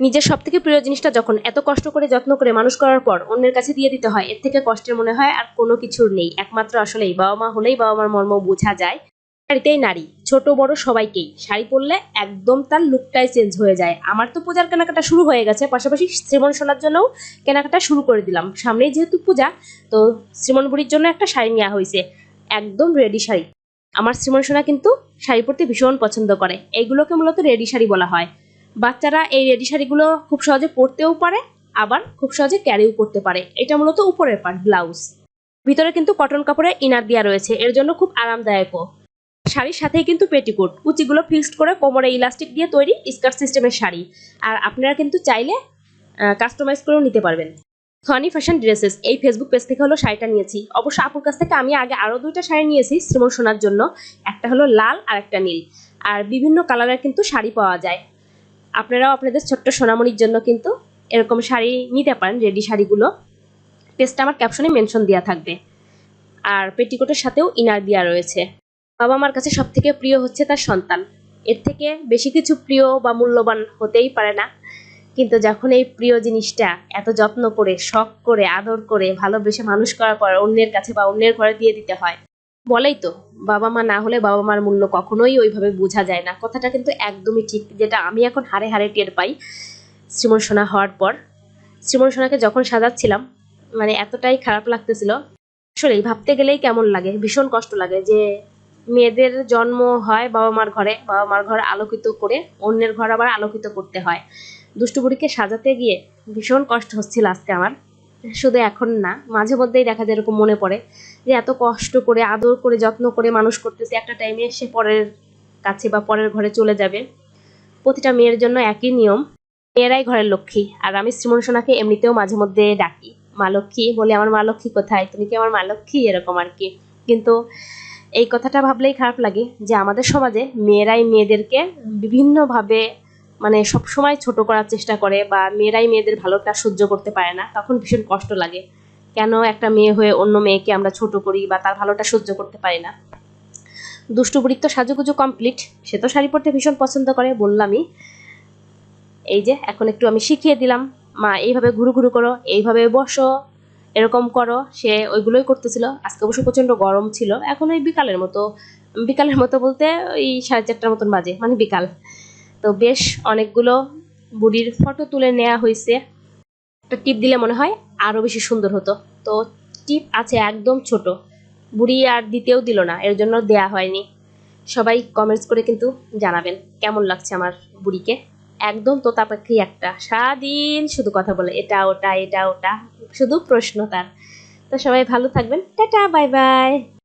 নিজের সব থেকে প্রিয় জিনিসটা যখন এত কষ্ট করে যত্ন করে মানুষ করার পর অন্যের কাছে দিয়ে দিতে হয়, এর থেকে কষ্টের মনে হয় আর কোনো কিছুর নেই। একমাত্র আসলেই বাবা মা হলেই বাবা মার মর্ম বোঝা যায়। শাড়িতেই নারী, ছোট বড় সবাইকেই। শাড়ি পরলে একদম তার লুকটাই চেঞ্জ হয়ে যায়। আমার তো পূজার কেনাকাটা শুরু হয়ে গেছে, পাশাপাশি শ্রীমন সোনার জন্যও কেনাকাটা শুরু করে দিলাম। সামনেই যেহেতু পূজা, তো শ্রীমন বুড়ির জন্য একটা শাড়ি নেওয়া হয়েছে। একদম রেডি শাড়ি। আমার শ্রীমন সোনা কিন্তু শাড়ি পরতে ভীষণ পছন্দ করে। এইগুলোকে মূলত রেডি শাড়ি বলা হয়। বাচ্চারা এই রেডি শাড়িগুলো খুব সহজে পরতেও পারে, আবার খুব সহজে ক্যারিও করতে পারে। এটা মূলত উপরের পার্ট ব্লাউজ। ভিতরে কিন্তু কটন কাপড়ে ইনার দেওয়া রয়েছে, এর জন্য খুব আরামদায়কও। শাড়ির সাথেই কিন্তু পেটিকোট, কুচিগুলো ফিক্সড করে কোমরে ইলাস্টিক দিয়ে তৈরি স্কার্ট সিস্টেমের শাড়ি। আর আপনারা কিন্তু চাইলে কাস্টমাইজ করেও নিতে পারবেন। ফানি ফ্যাশন ড্রেসেস এই ফেসবুক পেজ থেকে হলো শাড়িটা নিয়েছি। অবশ্য আপুর কাছ থেকে আমি আগে আরও দুইটা শাড়ি নিয়েছি শ্রীমন সোনার জন্য। একটা হলো লাল আর একটা নীল। আর বিভিন্ন কালারের কিন্তু শাড়ি পাওয়া যায়। আপনারাও আপনাদের ছোট্ট সোনামণির জন্য কিন্তু এরকম শাড়ি নিতে পারেন রেডি শাড়িগুলো। পেজটা আমার ক্যাপশনে মেনশন দেওয়া থাকবে। আর পেটিকোটের সাথেও ইনার দেওয়া রয়েছে। বাবা মার কাছে সব থেকে প্রিয় হচ্ছে তার সন্তান। এর থেকে বেশি কিছু প্রিয় বা মূল্যবান হতেই পারে না। কিন্তু যখন এই প্রিয় জিনিসটা এত যত্ন করে, শখ করে, আদর করে, ভালোবেসে মানুষ করার পর অন্যের কাছে বা অন্যের ঘরে দিয়ে দিতে হয় বলেই তো, বাবা মা না হলে বাবা মার মূল্য কখনোই ওইভাবে বোঝা যায় না। কথাটা কিন্তু একদমই ঠিক, যেটা আমি এখন হারে হারে টের পাই শ্রীমন সোনা হওয়ার পর। শ্রীমন সোনাকে যখন সাজাচ্ছিলাম মানে এতটাই খারাপ লাগতেছিল। আসলেই ভাবতে গেলেই কেমন লাগে, ভীষণ কষ্ট লাগে যে মেয়েদের জন্ম হয় বাবা মার ঘরে, বাবা মার ঘর আলোকিত করে অন্যের ঘর আবার আলোকিত করতে হয়। দুষ্টু বুড়িকে সাজাতে গিয়ে ভীষণ কষ্ট হচ্ছিল আজকে আমার। শুধু এখন না, মাঝে মধ্যেই দেখা যায় এরকম মনে পড়ে যে এত কষ্ট করে, আদর করে, যত্ন করে মানুষ করতেছে, একটা টাইমে সে পরের কাছে বা পরের ঘরে চলে যাবে। প্রতিটা মেয়ের জন্য একই নিয়ম, মেয়েরাই ঘরের লক্ষ্মী। আর আমি শ্রীমন সোনাকে এমনিতেও মাঝে মধ্যে ডাকি, মা লক্ষ্মী? বলে, আমার মা লক্ষ্মী কোথায়? তুমি কি আমার মা লক্ষ্মী? এরকম আর কি কিন্তু এই কথাটা ভাবলেই খারাপ লাগে যে আমাদের সমাজে মেয়েরাই মেয়েদেরকে বিভিন্নভাবে মানে সব সময় ছোট করার চেষ্টা করে বা মেয়েরাই মেয়েদের ভালোটা সহ্য করতে পারে না, তখন ভীষণ কষ্ট লাগে। কেন একটা মেয়ে হয়ে অন্য মেয়েকে আমরা ছোট করি বা তার ভালোটা সহ্য করতে পারি না? দুষ্টু বুড়ির তো সাজুগুজু কমপ্লিট সে তো শাড়ি পরতে ভীষণ পছন্দ করে, বললামই। এই যে, এখন একটু আমি শিখিয়ে দিলাম। মা, এইভাবে ঘুরু ঘুরু করো, এইভাবে বসো, এরকম করো। সে ওইগুলোই করতেছিল। আজকে অবশ্য প্রচণ্ড গরম ছিল। এখন ওই বিকালের মতো বিকালের মতো বলতে ওই সাড়ে চারটার মতন বাজে মানে বিকাল। তো বেশ অনেকগুলো বুড়ির ফটো তুলে নেওয়া হয়েছে। একটা টিপ দিলে মনে হয় আরও বেশি সুন্দর হতো। তো টিপ আছে একদম ছোট। বুড়ি আর দিতেও দিল না, এর জন্য দেয়া হয়নি। সবাই কমেন্টস করে কিন্তু জানাবেন, কেমন লাগছে আমার বুড়িকে? একদম তোতা পাখি একটা। সারাদিন শুধু কথা বলে, এটা, ওটা এটা, ওটা, শুধু প্রশ্ন তার। তো সবাই ভালো থাকবেন। Tata bye bye